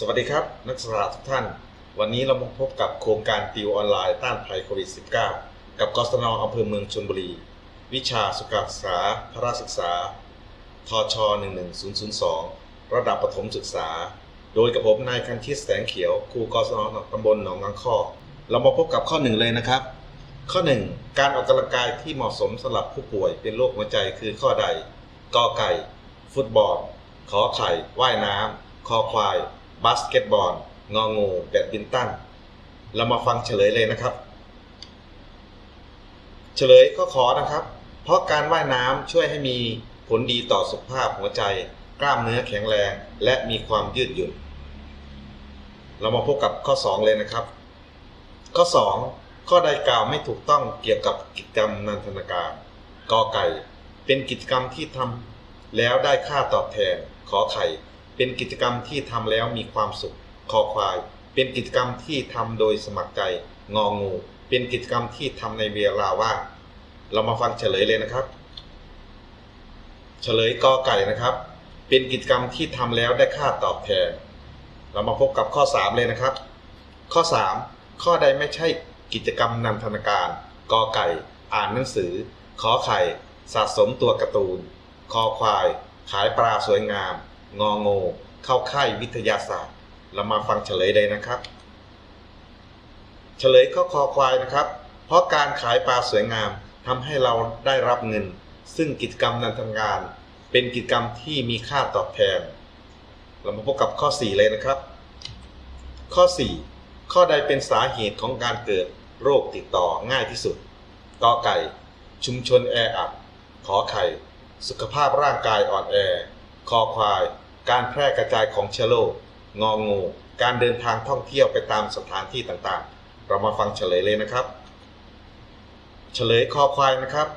สวัสดีครับ นักศึกษาทุกท่าน วันนี้เรามาพบกับโครงการติวออนไลน์ต้านภัยโควิด -19 กับกศนอำเภอเมืองชลบุรี วิชาสุขศึกษาพระราชศึกษา ทช 11002 ระดับประถมศึกษา โดยกับผมนายคันชิตแสงเขียว ครูกศนตำบลหนองงังข้อ เรามาพบกับข้อหนึ่งเลยนะครับ ข้อ 1 การออกกำลังกายที่เหมาะสมสำหรับผู้ป่วยเป็นโรคหัวใจคือข้อใดกอไก่ ฟุตบอล ขอไข่ ว่ายน้ำคอควาย บาสเกตบอล งองูแบดมินตัน เรามาฟังเฉลยเลยนะครับ เฉลยก็ขอนะครับ เพราะการว่ายน้ำช่วยให้มีผลดีต่อสุขภาพหัวใจ กล้ามเนื้อแข็งแรง และมีความยืดหยุ่น เรามาพบกับข้อ 2 เลยนะครับ ข้อ 2 ข้อใดกล่าวไม่ถูกต้องเกี่ยวกับกิจกรรมนันทนาการกอไก่ เป็นกิจกรรมที่ทำแล้วได้ค่าตอบแทนขอไข่ เป็นกิจกรรมที่ทำแล้วมีความสุขคอควาย เป็นกิจกรรมที่ทำโดยสมัครใจงองู เป็นกิจกรรมที่ทำในเวลาว่างเรามาฟังเฉลยเลยนะครับ เฉลยกอไก่นะครับ เป็นกิจกรรมที่ทำแล้วได้ค่าตอบแทน เรามาพบกับข้อ 3 เลยนะครับ ข้อ 3 ข้อใดไม่ใช่กิจกรรมนันทนาการกอไก่ อ่านหนังสือ ขอไข่ สะสมตัวการ์ตูน คอควาย ขายปลาสวยงาม งองูเข้าค่ายวิทยาศาสตร์ เรามาฟังเฉลยเลยนะครับ เฉลยข้อคอควายนะครับ เพราะการขายปลาสวยงามทำให้เราได้รับเงิน ซึ่งกิจกรรมนันทนาการเป็นกิจกรรมที่มีค่าตอบแทน เรามาพบกับข้อ 4 เลยนะครับ ข้อ 4 ข้อใดเป็นสาเหตุของการเกิดโรคติดต่อง่ายที่สุดกอไก่ ชุมชนแออัดขอไข่ สุขภาพร่างกายอ่อนแอ คอควาย การแพร่กระจายของเชื้อโรคงองู การเดินทางท่องเที่ยวไปตามสถานที่ต่างๆ เรามาฟังเฉลยเลยนะครับ เฉลยคอควายนะครับ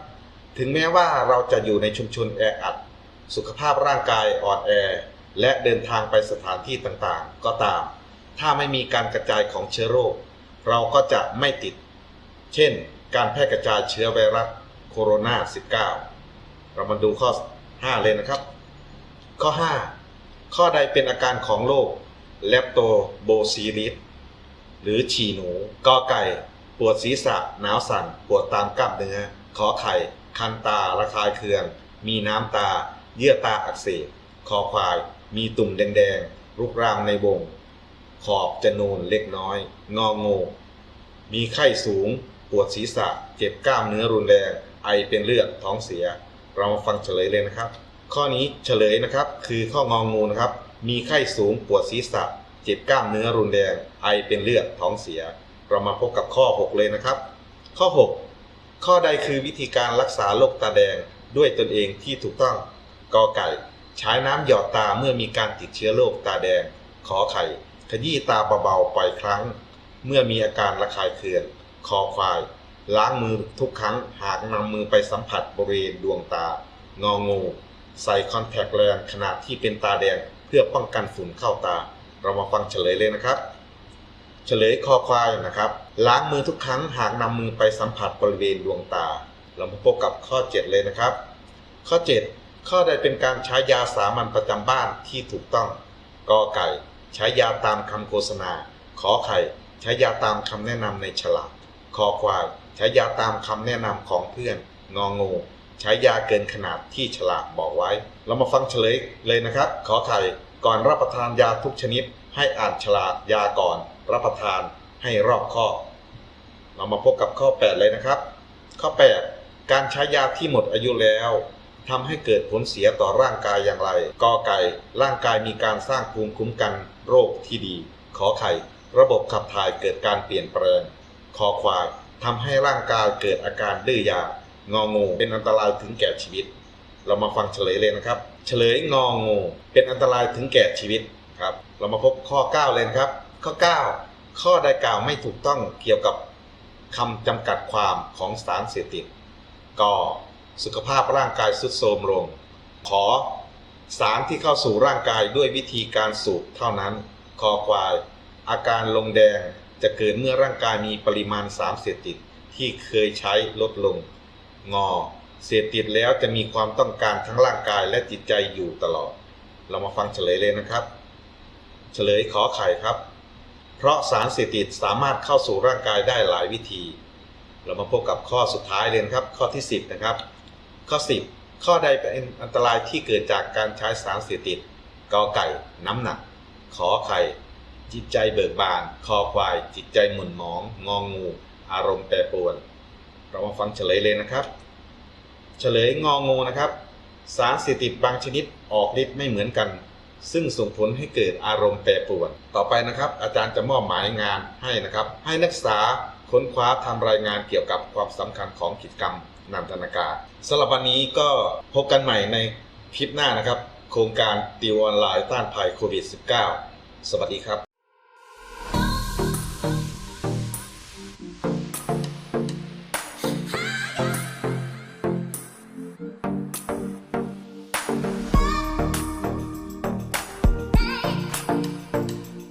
ถึงแม้ว่าเราจะอยู่ในชุมชนแออัด สุขภาพร่างกายอ่อนแอ และเดินทางไปสถานที่ต่างๆ ก็ตาม ถ้าไม่มีการกระจายของเชื้อโรค เราก็จะไม่ติด เช่น การแพร่กระจายเชื้อไวรัสโคโรนา 19 เรามาดูข้อ 5 เลยนะครับ ข้อ 5 ข้อใดเป็นอาการของโรคเลปโตโบซีริสหรือฉี่หนูกอไก่ ปวดศีรษะหนาวสั่น ปวดตามกล้ามเนื้อ ขอไข่ คันตาระคายเคือง มีน้ำตา เยื่อตาอักเสบคอควาย มีตุ่มแดงๆรุกรามในวง ขอบจะนูนเล็กน้อย งองูมีไข้สูง ปวดศีรษะ เจ็บกล้ามเนื้อรุนแรง ไอเป็นเลือดท้องเสีย เรามาฟังเฉลยเลยนะครับ ข้อนี้เฉลยนะครับ คือข้ององูนะครับ มีไข้สูงปวดศีรษะ เจ็บกล้ามเนื้อรุนแรง ไอเป็นเลือดท้องเสีย เรามาพบกับข้อ 6 เลยนะครับ ข้อ 6 ข้อใดคือวิธีการรักษาโรคตาแดงด้วยตนเองที่ถูกต้องกอไก่ ใช้น้ำหยอดตาเมื่อมีการติดเชื้อโรคตาแดง ขอไข่ ขยี้ตาเบาๆปล่อยครั้ง เมื่อมีอาการระคายเคืองคอควาย ล้างมือทุกครั้งหากนำมือไปสัมผัสบริเวณดวงตางองู ใส่คอนแทคเลนส์ขณะที่เป็นตาแดงเพื่อป้องกันฝุ่นเข้าตา เรามาฟังเฉลยเลยนะครับ เฉลยคอควายนะครับ ล้างมือทุกครั้งหากนำมือไปสัมผัสบริเวณดวงตา เรามาพบกับข้อ 7 เลยนะครับ ข้อ 7 ข้อใดเป็นการใช้ยาสามัญประจำบ้านที่ถูกต้องกอไก่ใช้ยาตามคำโฆษณา ขอไข่ใช้ยาตามคำแนะนำในฉลากคอควายใช้ยาตามคำแนะนำของเพื่อนงองู ใช้ยาเกินขนาดที่ฉลากบอกไว้ เรามาฟังเฉลยเลยนะครับ ขอไข่ก่อนรับประทานยาทุกชนิด ให้อ่านฉลากยาก่อน รับประทานให้รอบคอบ เรามาพบกับข้อ 8 เลยนะครับ ข้อ 8 การใช้ยาที่หมดอายุแล้วทำให้เกิดผลเสียต่อร่างกายอย่างไรกอไก่ ร่างกายมีการสร้างภูมิคุ้มกันโรคที่ดี ขอไข่ ระบบขับถ่ายเกิดการเปลี่ยนแปลง คอควายทำให้ร่างกายเกิดอาการดื้อยา งองูเป็นอันตรายถึงแก่ชีวิต เรามาฟังเฉลยเลยนะครับ เฉลยงองูเป็นอันตรายถึงแก่ชีวิตครับเรามาพบข้อ 9 เลยครับ ข้อ 9 ข้อใดกล่าวไม่ถูกต้องเกี่ยวกับคำจำกัดความของสารเสพติดกสุขภาพร่างกายสุดโทรมลง ขอสารที่เข้าสู่ร่างกายด้วยวิธีการสูบเท่านั้น คอควาย อาการลงแดงจะเกิดเมื่อร่างกายมีปริมาณสารเสพติดที่เคยใช้ลดลง งอ เสพติดแล้วจะมีความต้องการทั้งร่างกายและจิตใจอยู่ตลอด เรามาฟังเฉลยเลยนะครับ เฉลยขอไข่ครับ เพราะสารเสพติดสามารถเข้าสู่ร่างกายได้หลายวิธี เรามาพบกับข้อสุดท้ายเลยครับ ข้อที่ 10 นะครับ ข้อ 10 ข้อใดเป็นอันตรายที่เกิดจากการใช้สารเสพติดกอไก่น้ำหนัก ขอไข่ จิตใจเบิกบาน คอควาย จิตใจหมุนหมอง งองูอารมณ์แปรปรวน เรามาฟังเฉลยเลยนะครับ เฉลยงองูนะครับ สารเสพติดบางชนิดออกฤทธิ์ไม่เหมือนกัน ซึ่งส่งผลให้เกิดอารมณ์แปรปรวน ต่อไปนะครับ อาจารย์จะมอบหมายงานให้นะครับ ให้นักศึกษาค้นคว้าทำรายงานเกี่ยวกับความสำคัญของกิจกรรมนันทนาการสำหรับวันนี้ก็พบกันใหม่ในคลิปหน้านะครับ โครงการติวออนไลน์ต้านภัยโควิด -19 สวัสดีครับ